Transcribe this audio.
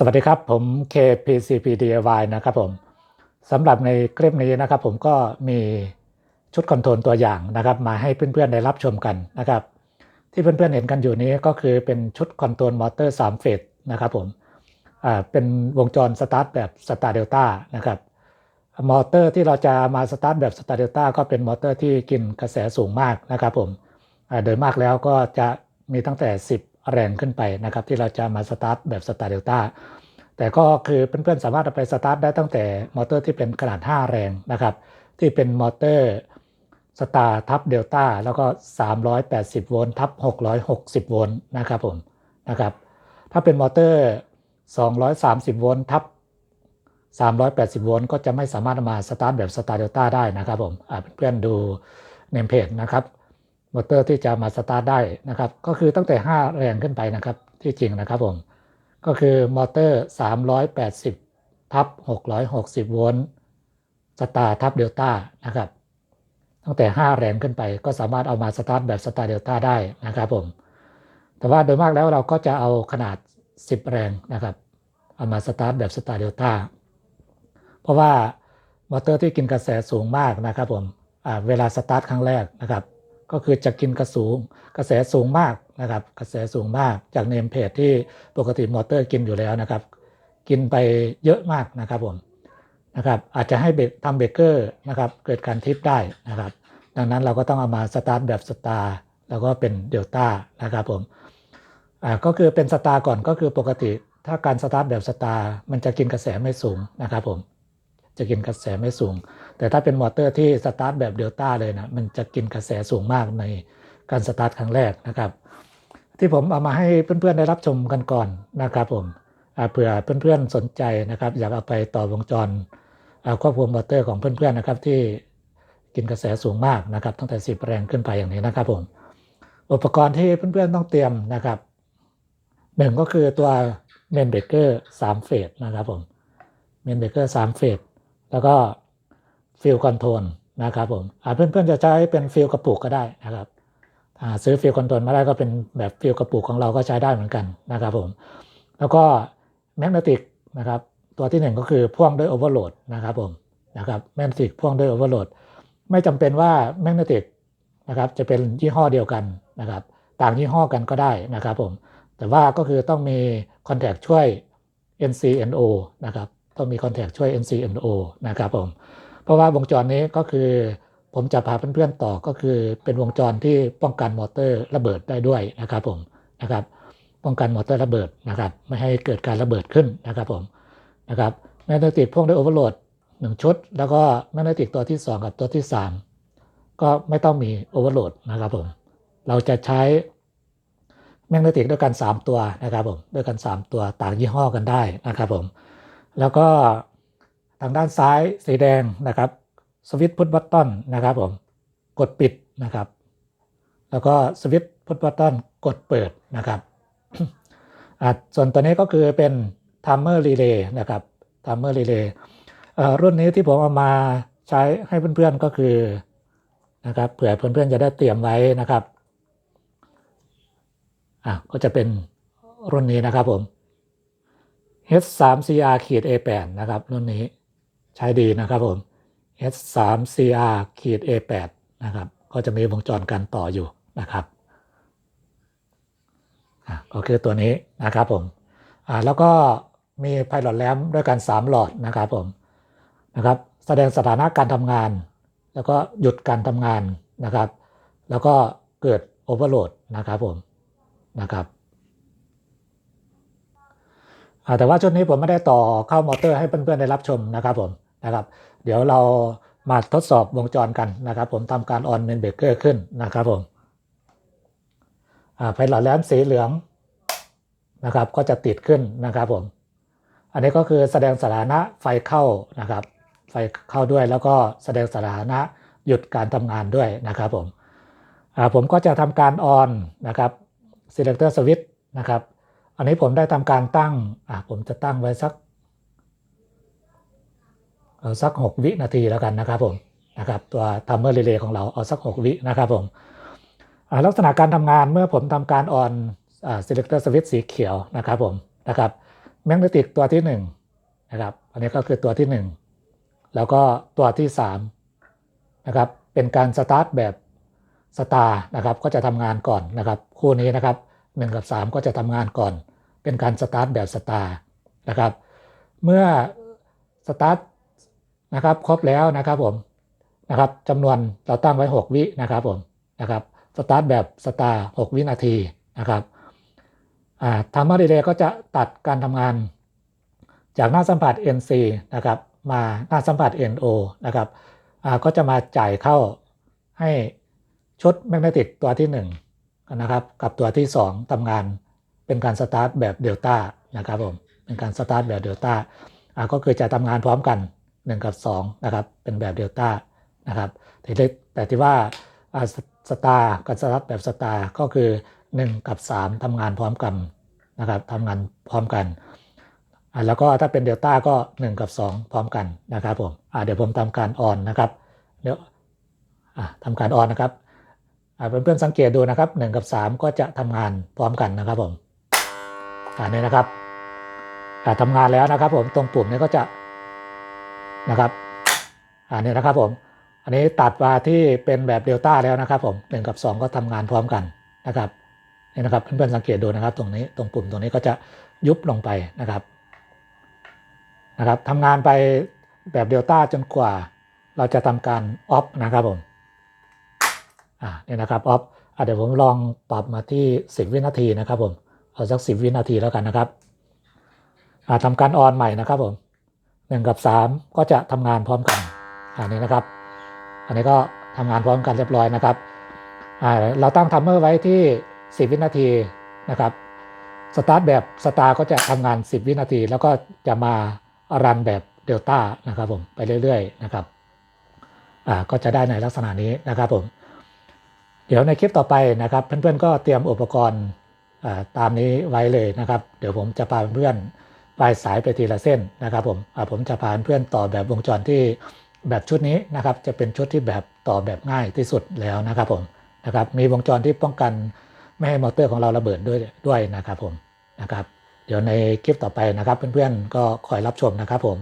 สวัสดีครับ ผม KPCPDIY นะครับผมสำหรับในคลิปนี้นะครับ ผมก็มีชุดคอนโทรลตัวอย่างนะครับ มาให้เพื่อนๆได้รับชมกันนะครับ ที่เพื่อนๆเห็นกันอยู่นี้ก็คือเป็นชุดคอนโทรลมอเตอร์3เฟสนะครับผมเป็นวงจรสตาร์ทแบบสตาร์เดลต้านะครับมอเตอร์ที่เราจะมาสตาร์ทแบบสตาร์เดลต้าก็เป็นมอเตอร์ที่กินกระแสสูงมากนะครับผมโดยมากแล้วก็จะมีตั้งแต่ 10 แรงขึ้นไปนะครับ ที่เราจะมาสตาร์ทแบบสตาร์เดลต้าแต่ก็คือเพื่อนๆสามารถเอาไปสตาร์ทได้ตั้งแต่มอเตอร์ที่เป็นขนาด 5 แรงนะครับ ที่เป็นมอเตอร์สตาร์ทับเดลต้าแล้วก็ 380 โวลต์ทับ 660 โวลต์นะครับผมนะครับ ถ้าเป็นมอเตอร์ 230 โวลต์ทับ 380 โวลต์ก็จะไม่สามารถมาสตาร์ทแบบสตาร์เดลต้าได้นะครับผมเพื่อนๆดูเนมเพจนะครับ มอเตอร์ที่จะมาสตาร์ทได้นะครับ ก็คือตั้งแต่ 5 แรงขึ้นไปนะครับ ที่จริงนะครับผม ก็คือมอเตอร์ 380 ทับ 660 โวลต์สตาร์ทับเดลต้านะครับ ตั้งแต่ 5 แรงขึ้นไป ก็สามารถเอามาสตาร์ทแบบสตาร์เดลต้าได้นะครับผม แต่ว่าโดยมากแล้วเราก็จะเอาขนาด 10 แรงนะครับ เอามาสตาร์ทแบบสตาร์เดลต้าเพราะว่ามอเตอร์ที่กินกระแสสูงมากนะครับผมเวลาสตาร์ทครั้งแรกนะครับ ก็คือจะกินกระสูงกระแสสูงมากนะครับ กระแสสูงมากจากเนมเพจที่ปกติมอเตอร์กินอยู่แล้วนะครับ กินไปเยอะมากนะครับผมนะครับอาจจะให้ทำเบเกอร์นะครับเกิดการทิปได้นะครับ ดังนั้นเราก็ต้องเอามาสตาร์ทแบบสตาร์แล้วก็เป็นเดลต้านะครับผมอ่าก็คือเป็นสตาร์ก่อนก็คือปกติถ้าการสตาร์ทแบบสตาร์มันจะกินกระแสไม่สูงนะครับผมจะกินกระแสไม่สูง แต่ถ้าเป็นมอเตอร์ที่สตาร์ทแบบเดลต้าเลยนะมันจะกินกระแสสูงมากในการสตาร์ทครั้งแรกนะครับ ที่ผมเอามาให้เพื่อนๆได้รับชมกันก่อนนะครับผมอ่าเผื่อเพื่อนๆสนใจนะครับ อยากเอาไปต่อวงจรควบคุมมอเตอร์ของเพื่อนๆนะครับที่กินกระแสสูงมากนะครับ ตั้งแต่10แรงขึ้นไปอย่างนี้นะครับผมอุปกรณ์ที่เพื่อนๆต้องเตรียมนะครับหนึ่งก็คือตัวเมนเบกเกอร์3เฟสนะครับผมเมนเบกเกอร์3เฟสแล้วก็ ฟิลคอนโทรลนะครับผมอ่าเพื่อนๆจะใช้เป็นฟิลกระปุกก็ได้นะครับซื้อฟิลคอนโทรลมาได้ก็เป็นแบบฟิลกระปุกของเราก็ใช้ได้เหมือนกันนะครับผมแล้วก็แมกเนติกนะครับตัวที่หนึ่งก็คือพ่วงด้วยโอเวอร์โหลดนะครับผมนะครับแมกเนติกพ่วงด้วยโอเวอร์โหลดไม่จำเป็นว่าแมกเนติกนะครับจะเป็นยี่ห้อเดียวกันนะครับต่างยี่ห้อกันก็ได้นะครับผมแต่ว่าก็คือต้องมีคอนแทคช่วย NCNO นะครับต้องมีคอนแทคช่วย NCNO นะครับผม เพราะว่าวงจรนี้ก็คือผมจะพาเพื่อนๆต่อก็คือเป็นวงจรที่ป้องกันมอเตอร์ระเบิดได้ด้วยนะครับผมนะครับ ป้องกันมอเตอร์ระเบิดนะครับ ไม่ให้เกิดการระเบิดขึ้นนะครับผมนะครับแมกเนติกพ่วงด้วยโอเวอร์โหลดหนึ่งชุด แล้วก็แมกเนติกตัวที่ 2 กับตัวที่ 3 ก็ไม่ต้องมีโอเวอร์โหลดนะครับผมเราจะใช้แมกเนติกด้วยกัน 3 ตัวนะครับผมด้วยกัน 3 ตัวต่างยี่ห้อกันได้นะครับผมแล้วก็ ทางด้านซ้ายสีแดงนะครับสวิตช์พุทบัตตอนนะครับผมกดปิดนะครับ แล้วก็สวิตช์พุทบัตตอนกดเปิดนะครับอะส่วนตัวนี้ก็คือเป็นทัมเมอร์รีเลย์นะครับทัมเมอร์รีเลย์รุ่นนี้ที่ผมเอามาใช้ให้เพื่อนๆก็คือนะครับเผื่อเพื่อนๆจะได้เตรียมไว้นะครับอะก็จะเป็นรุ่นนี้นะครับผม H3CR ขีด A8 นะครับรุ่นนี้ ใช้ดีนะครับผม H3CR ขีด A8 นะครับ ก็จะมีวงจรการต่ออยู่นะครับอะก็คือตัวนี้นะครับผมอ่าแล้วก็มีไพลอตแลมด้วยกัน 3 หลอดนะครับผมนะครับ แสดงสถานะการทำงาน แล้วก็หยุดการทำงานนะครับ แล้วก็เกิดโอเวอร์โหลดนะครับผมนะครับแต่ว่าชุดนี้ผมไม่ได้ต่อเข้ามอเตอร์ให้เพื่อนๆได้รับชมนะครับผม นะครับ เดี๋ยวเรามาทดสอบวงจรกันนะครับ ผมทำการออนเมนเบเกอร์ขึ้นนะครับผมไฟหลอดแลมสีเหลืองนะครับ ก็จะติดขึ้นนะครับผม อันนี้ก็คือแสดงสถานะไฟเข้านะครับ ไฟเข้าด้วยแล้วก็แสดงสถานะหยุดการทำงานด้วยนะครับผมผมก็จะทำการออนนะครับ selector switch นะครับ อันนี้ผมได้ทำการตั้งผมจะตั้งไว้สัก เอาสัก 6 วินาทีแล้วกันนะครับผมนะครับตัวทัมเมอร์รีเลย์ของเราเอาสัก 6 วินะครับผมลักษณะการทำงานเมื่อผมทำการออน selector switch สีเขียวนะครับผมนะครับแมกเนติกตัวที่1นะครับอันนี้ก็คือตัวที่ 1 แล้วก็ตัวที่3นะครับเป็นการสตาร์ทแบบสตาร์นะครับก็จะทำงานก่อนนะครับคู่นี้นะครับ1กับ 3 ก็จะทำงานก่อน เป็นการสตาร์ทแบบสตาร์นะครับเมื่อสตาร์ท นะครับ ครบแล้วนะครับผมนะครับจำนวนเราตั้งไว้ 6 วินะครับผมนะครับสตาร์ทแบบสตาร์6วินาทีนะครับทำมาดีเลยก็จะตัดการทำงาน จากหน้าสัมผัส NC นะครับมาหน้าสัมผัส NO นะครับก็จะมาจ่ายเข้าให้ชุดแมกเนติกตัวที่1นะครับกับตัวที่ 2ทำงานเป็นการสตาร์ทแบบเดลต้านะครับผมเป็นการสตาร์ทแบบเดลต้าก็คือจะทำงานพร้อมกัน 1 กับ2นะครับเป็นแบบเดลต้านะครับแต่ที่ว่าสตาร์กับสตาร์ทแบบสตาร์ก็คือ 1 กับ 3ทำงานพร้อมกันนะครับทำงานพร้อมกัน แล้วก็ถ้าเป็นเดลต้าก็ 1 กับ 2 พร้อมกันนะครับผมเดี๋ยวผมทำการออนนะครับเดี๋ยวทำการออนนะครับเพื่อนๆสังเกตดูนะครับ 1 กับ 3 ก็จะทำงานพร้อมกันนะครับผมอันนี้นะครับทำงานแล้วนะครับผมตรงปุ่มนี้ก็จะ นะครับอันนี้นะครับผมอันนี้ตัดมาที่เป็นแบบเดลต้าแล้วนะครับผม1กับ 2 ก็ทำงานพร้อมกันนะครับนี่นะครับเพื่อนๆสังเกตดูนะครับ ตรงนี้ตรงปุ่มตรงนี้ก็จะยุบลงไปนะครับนะครับทำงานไปแบบเดลต้าจนกว่า เราจะทำการออฟนะครับผมอ่าเนี่ยนะครับออฟเดี๋ยวผมลองปรับมาที่ 10 วินาทีนะครับผมเอาสัก 10 วินาทีแล้วกันนะครับอ่าทำการออนใหม่นะครับผม 1กับ3ก็จะทำงานพร้อมกันอันนี้นะครับ อันนี้ก็ทำงานพร้อมกันเรียบร้อยนะครับอ่าเราตั้งทัมเมอร์ไว้ที่10วินาทีนะครับสตาร์ทแบบสตาร์ก็จะทำงาน 10 วินาที แล้วก็จะมารันแบบเดลต้านะครับผมไปเรื่อยๆนะครับอ่าก็จะได้ในลักษณะนี้นะครับผมเดี๋ยวในคลิปต่อไปนะครับ เพื่อนๆก็เตรียมอุปกรณ์ตามนี้ไว้เลยนะครับ เดี๋ยวผมจะพาเพื่อน ปลายสายไปทีละเส้นนะครับผมผมจะพาเพื่อนต่อแบบวงจรที่แบบชุดนี้นะครับ จะเป็นชุดที่แบบต่อแบบง่ายที่สุดแล้วนะครับผมนะครับ มีวงจรที่ป้องกันไม่ให้มอเตอร์ของเราระเบิดด้วยด้วยนะครับผมนะครับ เดี๋ยวในคลิปต่อไปนะครับ เพื่อนๆก็คอยรับชมนะครับผม